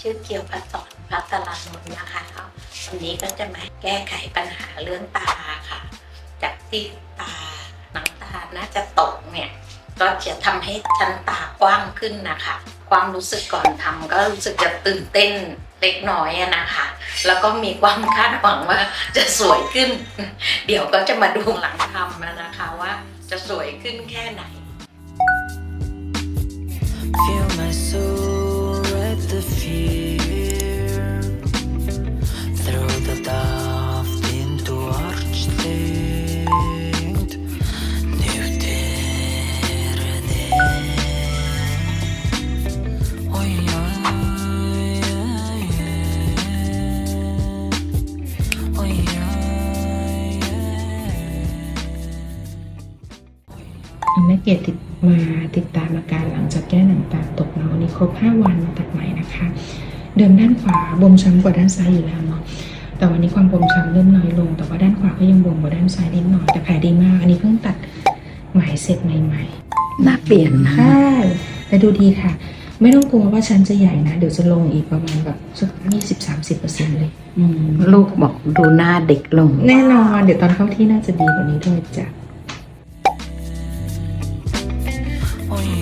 ชื่อเกียวพัสอนพัฒลานนท์นะคะวันนี้ก็จะมาแก้ไขปัญหาเรื่องตาค่ะ จากที่ตาหนังตาน่าจะตกเนี่ย ก็จะทำให้ชั้นตากว้างขึ้นนะคะ ความรู้สึกก่อนทำก็รู้สึกจะตื่นเต้นเล็กน้อยนะคะ แล้วก็มีความคาดหวังว่าจะสวยขึ้น เดี๋ยวก็จะมาดูหลังทำนะคะว่าจะสวยขึ้นแค่ไหน oj. แม่เกดติดมาติดตามอาการหลังจากแก้หนังตาตกเนาะวันนี้ครบ 5 วันมาตัดใหม่นะคะ เดิมด้านขวาบวมช้ำกว่าด้านซ้ายอยู่แล้วเนาะแต่วันนี้ความบวมช้ำเริ่มน้อยลง แต่ว่าด้านขวาก็ยังบวมกว่าด้านซ้ายนิดหน่อยแต่แผลดีมาก อันนี้เพิ่งตัดไหมเสร็จใหม่ๆหน้าเปลี่ยนใช่แต่ดูดีค่ะ ไม่ต้องกลัวว่าชั้นจะใหญ่นะ เดี๋ยวจะลงอีกประมาณแบบสักยี่สิบสามสิบเปอร์เซ็นต์เลยลูกบอกดูหน้าเด็กลง แน่นอน เดี๋ยวตอนเข้าที่น่าจะดีกว่านี้ด้วยจ้ะ 哦。